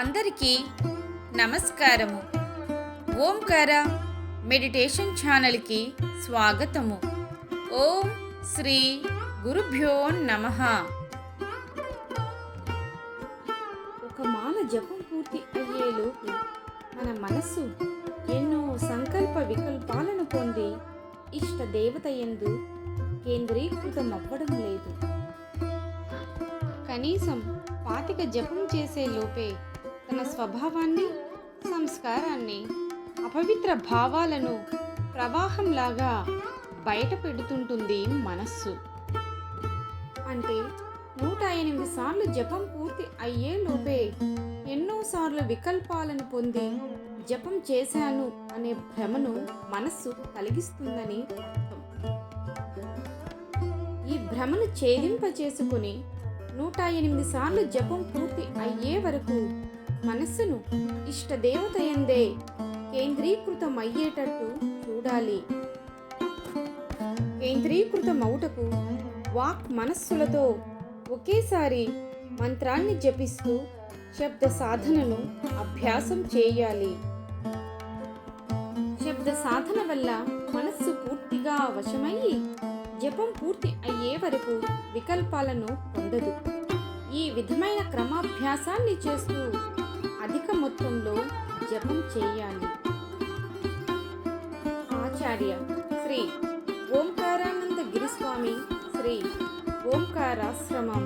అందరికీ నమస్కారము. ఓంకార మెడిటేషన్ ఛానల్కి స్వాగతము. ఓం శ్రీ గురుభ్యో నమ. ఒక మాల జపం పూర్తి అయ్యేలోపు మన మనస్సు ఎన్నో సంకల్ప వికల్పాలను పొంది ఇష్ట దేవత ఎందు కేంద్రీకృతం అవ్వడం లేదు. కనీసం పాతిక జపం చేసే లోపే తన స్వభావాన్ని సంస్కారాన్ని అపవిత్ర భావాలను ప్రవాహంలాగా బయట పెడుతుంటుంది మనస్సు. అంటే నూట ఎనిమిది సార్లు జపం పూర్తి అయ్యే లోపే ఎన్నోసార్లు వికల్పాలను పొంది జపం చేశాను అనే భ్రమను మనస్సు కలిగిస్తుందని అర్థం. ఈ భ్రమను ఛేదింప చేసుకుని నూట ఎనిమిది సార్లు జపం పూర్తి అయ్యే వరకు మనస్సును ఇష్టదేవత ఎందే కేంద్రీకృతం అయ్యేటట్టు చూడాలి. కేంద్రీకృతమవుటకు వాక్ మనస్సులతో ఒకేసారి మంత్రాన్ని జపిస్తూ శబ్ద సాధనను అభ్యాసం చేయాలి. శబ్ద సాధన వల్ల మనస్సు పూర్తిగా వశమయ్యి జపం పూర్తి అయ్యే వరకు వికల్పాలను పొందదు. ఈ విధమైన క్రమాభ్యాసాన్ని చేస్తూ అధిక మొత్తంలో జపం చేయాలి. ఆచార్య శ్రీ ఓంకారానంద గిరిస్వామి శ్రీ ఓంకారాశ్రమం.